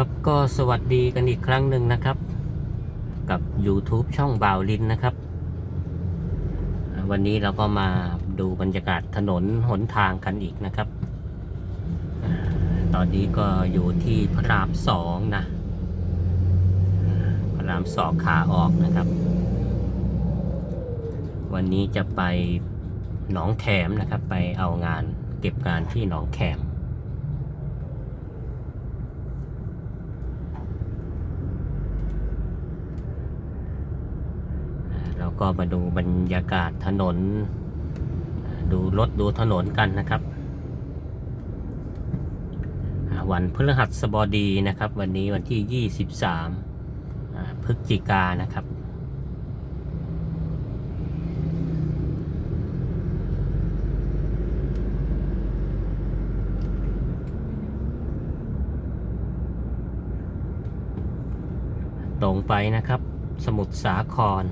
ครับก็สวัสดีกันอีกครั้งหนึ่งนะครับ กับ YouTube ช่องบ่าวลินนะครับ วันนี้เราก็มาดูบรรยากาศถนนหนทางกันอีกนะครับ ตอนนี้ก็อยู่ที่พระรามสองนะ พระรามสองขาออกนะครับ วันนี้จะไปหนองแขมนะครับ ไปเอางานเก็บงานที่หนองแขม เรา ก็มาดูบรรยากาศถนน ดูรถดูถนนกันนะครับ วันพฤหัสบดีนะครับ วันนี้วันที่ 23 พฤศจิกานะครับตรงไปนะครับ สมุทรสาคร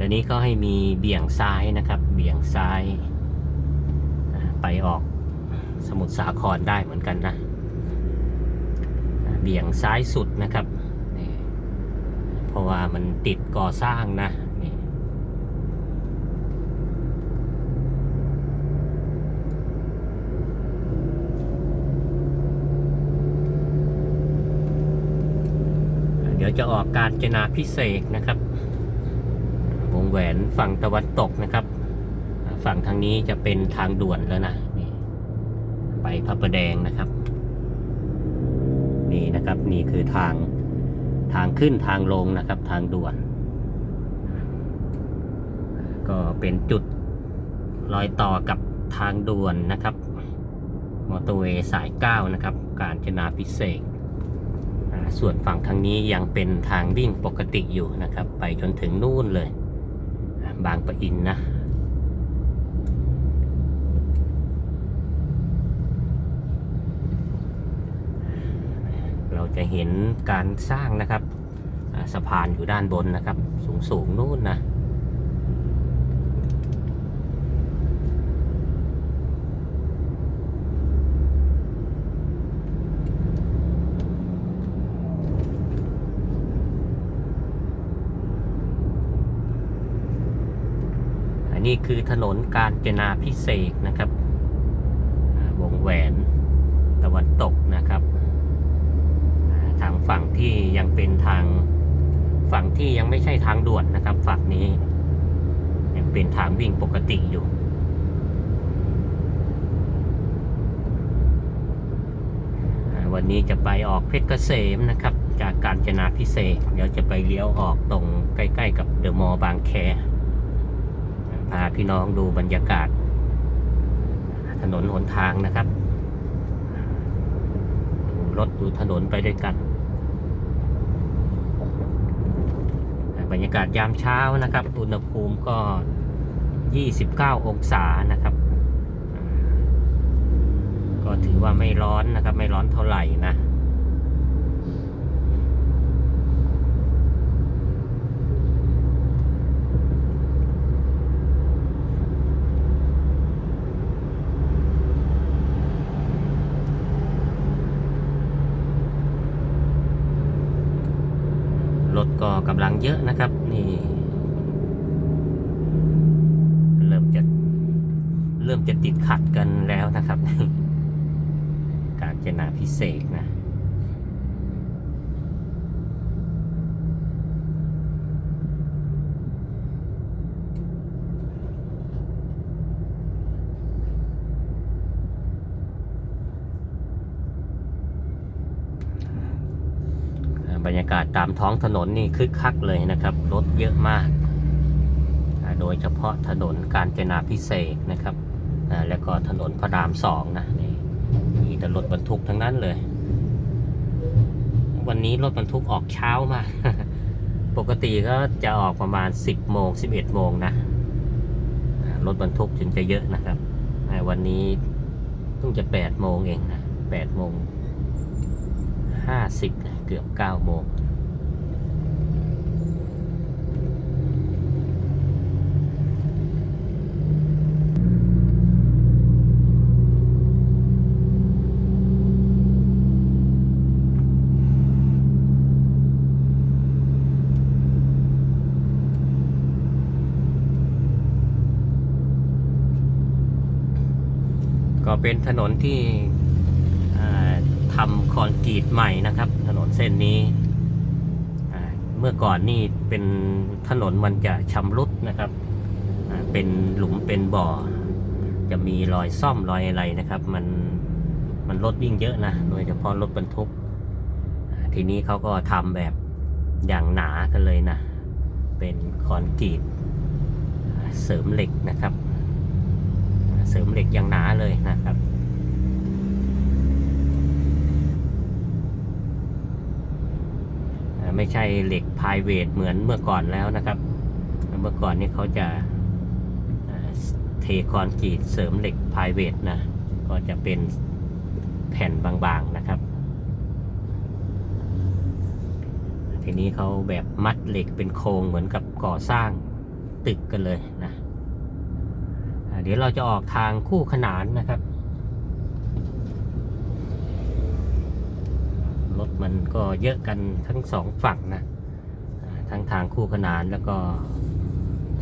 เดี๋ยวนี้ก็ให้มีเบี่ยงซ้ายนะครับ เบี่ยงซ้าย ไปออกสมุทรสาครได้เหมือนกันนะ เบี่ยงซ้ายสุดนะครับ เพราะว่ามันติดก่อสร้างนะเดี๋ยวจะออกการจนาพิเศษนะครับ วงแหวนฝั่งตะวันตกนะครับ ฝั่งทางนี้จะเป็นทางด่วนแล้วนะนี่ไปพระประแดงนะครับ นี่นะครับนี่คือทางทางขึ้นทางลงนะครับ ทางด่วน ก็เป็นจุดรอยต่อกับทางด่วนนะครับ มอเตอร์เวย์สาย 9 นะครับ การจนาพิเศษส่วนฝั่งทางนี้ยังเป็นทางวิ่งปกติอยู่นะครับ ไปจนถึงนู่นเลย บางปะอินนะ เราจะเห็นการสร้างนะครับสะพานอยู่ด้านบนนะครับ สูงสูงๆนู่นนะ อั นนี้คือถนนการจนาพิเศษนะครับ วงแหวนตะวันตกนะครับ ทางฝั่งที่ยังเป็นทางฝั่งที่ยังไม่ใช่ทางด่วนนะครับ ฝั่งนี้ ยังเป็นทางวิ่งปกติอยู่วันนี้จะไปออกเพชรเกษมนะครับ จากการจนาพิเศษ เดี๋ยวจะไปเลี้ยวออกตรงใกล้ ๆ กับเดอะมอลล์บางแค พาพี่น้องดูบรรยากาศ ถนนหนทางนะครับ ดูรถดูถนนไปด้วยกัน บรรยากาศยามเช้านะครับ อุณหภูมิก็ 29 องศานะครับ ก็ถือว่าไม่ร้อนนะครับ ไม่ร้อนเท่าไหร่นะ ร ถก็กำลังเยอะนะครับ นี่ เริ่มจะเริ่มจะติดขัดกันแล้วนะครับ การจนาพิเศษนะ บ รรยากาศตามท้องถนนนี่คึกคักเลยนะครับ รถเยอะมาก โดยเฉพาะถนนการจนาพิเศษนะครับ แล้วก็ถนนพระรามสองนะนี่มีแต่รถบรรทุกทั้งนั้นเลย วันนี้รถบรรทุกออกเช้ามาก ปกติก็จะออกประมาณ 10โมง11โมงนะ รถบรรทุกจึงจะเยอะนะครับ วันนี้เพิ่งจะ8โมงเองนะ8โมงห้าสิบือบ9โมงก็เป็นถนนที่ ทำคอนกรีตใหม่นะครับ ถนนเส้นนี้ เมื่อก่อนนี่เป็นถนนมันจะชำรุดนะครับ เป็นหลุมเป็นบ่อ จะมีรอยซ่อมรอยอะไรนะครับ มันมันรถวิ่งเยอะนะโดยเฉพาะรถบรรทุก ทีนี้เขาก็ทำแบบอย่างหนากันเลยนะ เป็นคอนกรีตเสริมเหล็กนะครับ เสริมเหล็กอย่างหนาเลยนะครับ อ่า ไม่ใช่เหล็กพายเวทเหมือนเมื่อก่อนแล้วนะครับ เมื่อก่อนนี่เขาจะเทคอนกรีตเสริมเหล็กพายเวทนะ ก็จะเป็นแผ่นบางๆนะครับ ทีนี้เขาแบบมัดเหล็กเป็นโครงเหมือนกับก่อสร้างตึกกันเลยนะ เดี๋ยวเราจะออกทางคู่ขนานนะครับ รถมัน ก็เยอะกันทั้งสองฝั่งนะทั้งทางคู่ขนานแล้วก็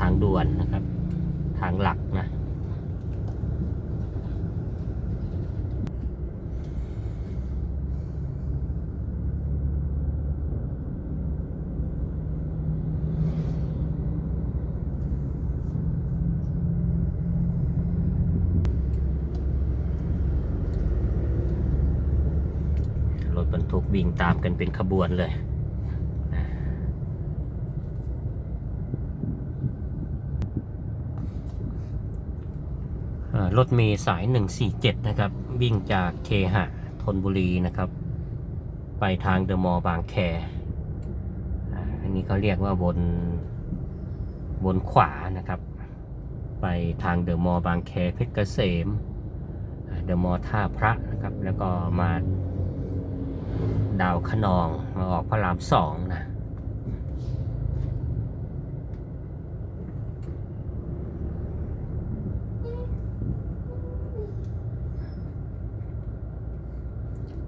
ทางด่วนนะครับ ทางหลักนะ รถบรรทุกวิ่งตามกันเป็นขบวนเลยนะอ่ารถเมย์สาย 147 นะครับ วิ่งจากเคหะธนบุรีนะครับ ไปทางเดอะมอลล์บางแคอันนี้เขาเรียกว่าบนบนขวานะครับ ไปทางเดอะมอลล์บางแคเพชรเกษมเดอะมอลล์ท่าพระนะครับ แล้วก็มา ดาวขนองมาออกพระรามสองนะ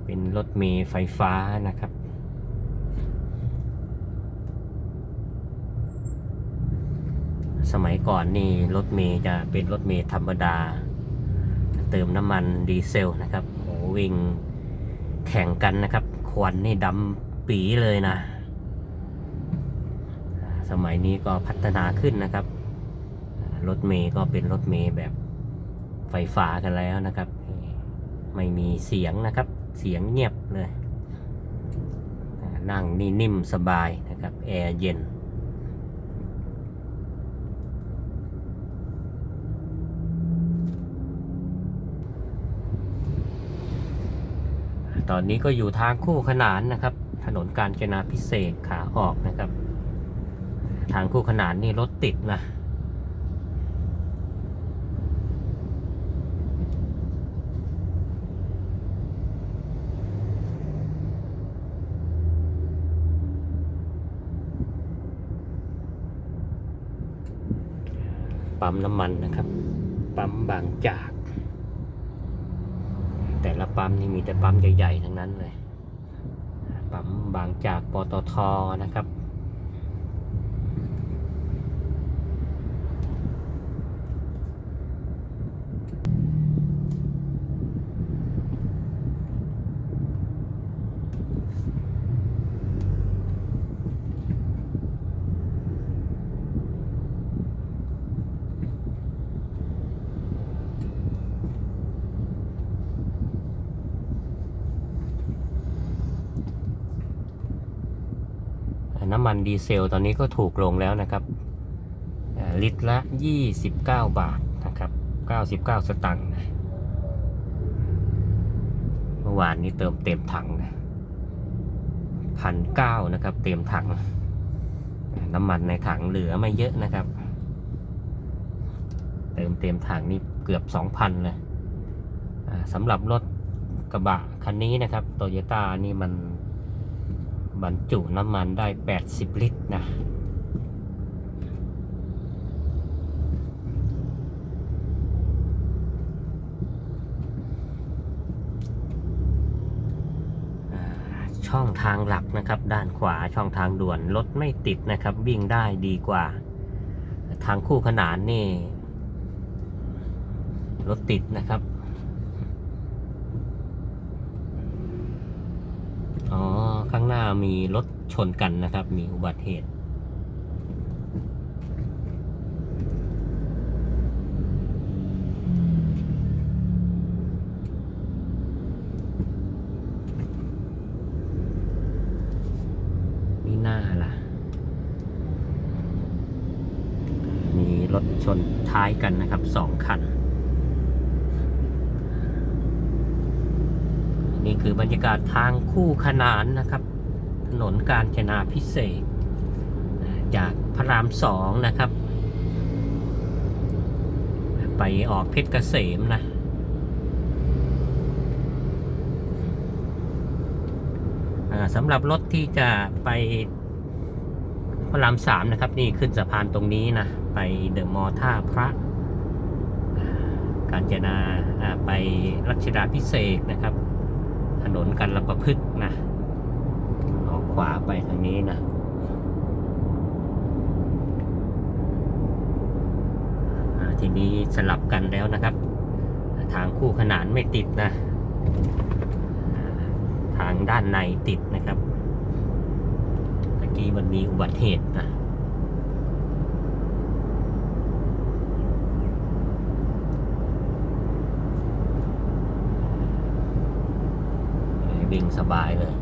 เป็นรถเมล์ไฟฟ้านะครับสมัยก่อนนี่รถเมล์จะเป็นรถเมล์ธรรมดา เติมน้ำมันดีเซลนะครับโหวิ่งแข่งกันนะครับ ควันนี่ดำปีเลยนะ สมัยนี้ก็พัฒนาขึ้นนะครับ รถเมย์ก็เป็นรถเมย์แบบไฟฟ้ากันแล้วนะครับ ไม่มีเสียงนะครับ เสียงเงียบเลย นั่งนี่นิ่มสบายนะครับ แอร์เย็น ตอนนี้ก็อยู่ทางคู่ขนานนะครับ ถนนกาญจนาพิเศษขาออกนะครับ ทางคู่ขนานนี่รถติดนะปั๊มน้ำมันนะครับ ปั๊มบางจาก แต่ละปั๊มนี่มีแต่ปั๊มใหญ่ๆทั้งนั้นเลย ปั๊มบางจากปตทนะครับ น้ำ มันดีเซลตอนนี้ก็ถูกลงแล้วนะครับ ลิตรละ 29 บาทนะครับ 99 สตังค์นะเมื่อวานนี้เติมเต็มถังนะพันเก้านะครับ เต็มถัง น้ำมันในถังเหลือไม่เยอะนะครับ เติมเต็มถังนี่เกือบ 2,000เลยสำหรับรถกระบะคันนี้นะครับโตโยต้านี่มัน บรรจุน้ำมันได้ 80 ลิตรนะช่องทางหลักนะครับ ด้านขวาช่องทางด่วนรถไม่ติดนะครับ วิ่งได้ดีกว่า ทางคู่ขนานนี่รถติดนะครับ มีรถชนกันนะครับ มีอุบัติเหตุมีหน้าล่ะ มีรถชนท้ายกันนะครับสองคันนี่คือบรรยากาศทางคู่ขนานนะครับ ถนนกาญจนาพิเศษ จากพระรามสองนะครับ ไปออกเพชรเกษมนะสำหรับรถที่จะไปพระรามสามนะครับ นี่ขึ้นสะพานตรงนี้นะ ไปเดอะมอท่าพระอ่ากาญจนาไปรัชดาพิเศษนะครับ ถนนกันระประพฤกษ์นะ ขวาไปทางนี้นะทีนี้สลับกันแล้วนะครับ ทางคู่ขนานไม่ติดนะ ทางด้านในติดนะครับเมื่อกี้มันมีอุบัติเหตุนะวิ่งสบายเลย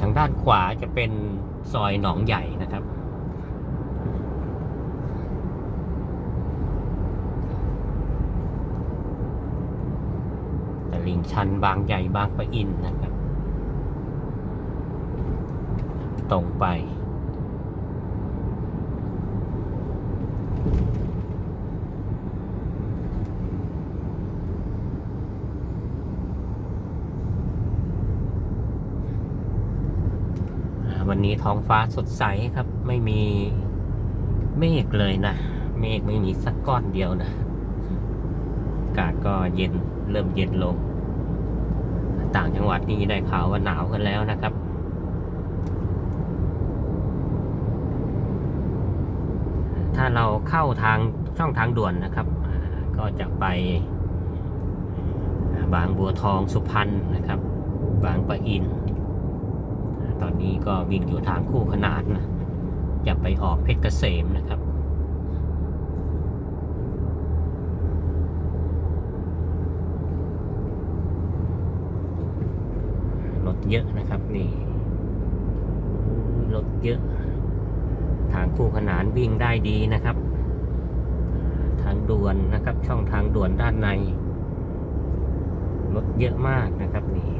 ทาง ด้านขวาจะเป็นซอยหนองใหญ่นะครับ ตลิ่งชันบางใหญ่บางปะอินนะครับ ตรงไป อ่า วันนี้ท้องฟ้าสดใสครับ ไม่มีเมฆเลยนะ เมฆไม่มีสักก้อนเดียวนะอากาศก็เย็นเริ่มเย็นลง ต่างจังหวัดนี่ได้ข่าวว่าหนาวกันแล้วนะครับถ้าเราเข้าทางช่องทางด่วนนะครับ ก็จะไป บางบัวทองสุพรรณนะครับ บางปะอิน ตอนนี้ก็วิ่งอยู่ทางคู่ขนานนะจะไปออกเพชรเกษมนะครับรถเยอะนะครับนี่รถเยอะ ทางคู่ขนานวิ่งได้ดีนะครับ ทางด่วนนะครับช่องทางด่วนด้านในรถเยอะมากนะครับนี่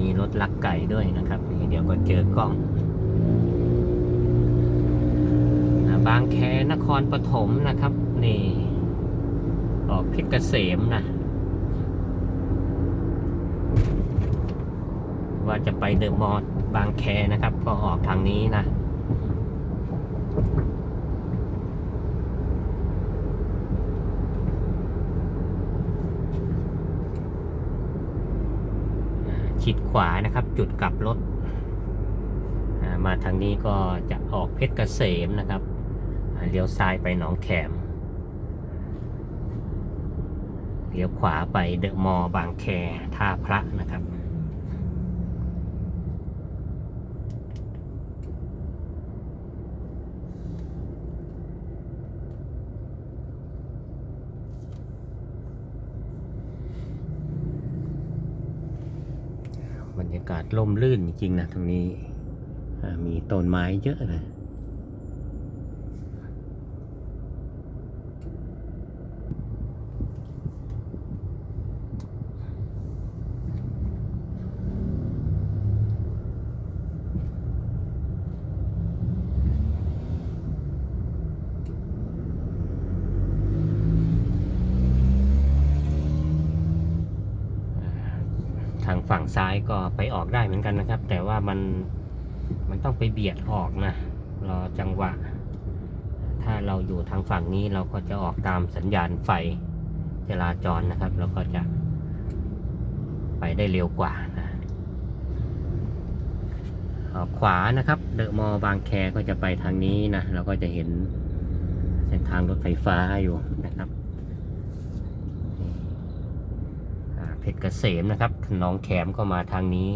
มีรถลักไก่ด้วย นะครับนี่เดี๋ยวก็เจอกล้องบางแคนครปฐมนะครับ นี่ ออกเพชรเกษมนะ ว่าจะไปเดอะมอลล์บางแคนะครับ ก็ออกทางนี้นะชิดขวานะครับ จุดกลับรถ มาทางนี้ก็จะออกเพชรเกษมนะครับเลี้ยวซ้ายไปหนองแขมเลี้ยวขวาไปเดอะมอลล์บางแคท่าพระนะครับ บรรยากาศร่มรื่นจริงๆนะตรงนี้ มีต้นไม้เยอะเลยทางฝั่งซ้ายก็ไปออกได้เหมือนกันนะครับ แต่ว่ามัน มันต้องไปเบียดออกนะ รอจังหวะ ถ้าเราอยู่ทางฝั่งนี้เราก็จะออกตามสัญญาณไฟจราจรนะครับ เราก็จะไปได้เร็วกว่านะออกขวานะครับ เดอะมอบางแคก็จะไปทางนี้นะ เราก็จะเห็นเส้นทางรถไฟฟ้าอยู่นะครับอ่าเพชรเกษมนะครับหนองแขมก็มาทางนี้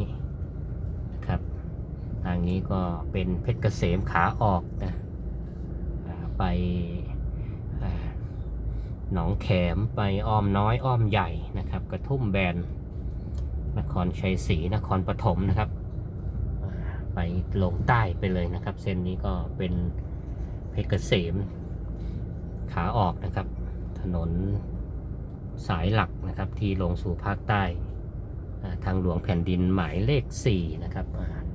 ทางนี้ก็เป็นเพชรเกษมขาออกนะไปหนองแขมไปอ้อมน้อยอ้อมใหญ่นะครับ กระทุ่มแบนนครชัยศรีนครปฐมนะครับ ไปลงใต้ไปเลยนะครับ เส้นนี้ก็เป็นเพชรเกษมขาออกนะครับ ถนนสายหลักนะครับที่ลงสู่ภาคใต้ ทางหลวงแผ่นดินหมายเลข 4 นะครับ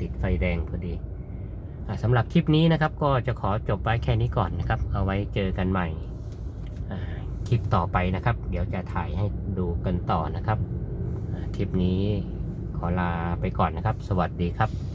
ติดไฟแดงพอดีอสำหรับคลิปนี้นะครับก็จะขอจบไว้แค่นี้ก่อนนะครับ เอาไว้เจอกันใหม่คลิปต่อไปนะครับ เดี๋ยวจะถ่ายให้ดูกันต่อนะครับคลิปนี้ขอลาไปก่อนนะครับ สวัสดีครับ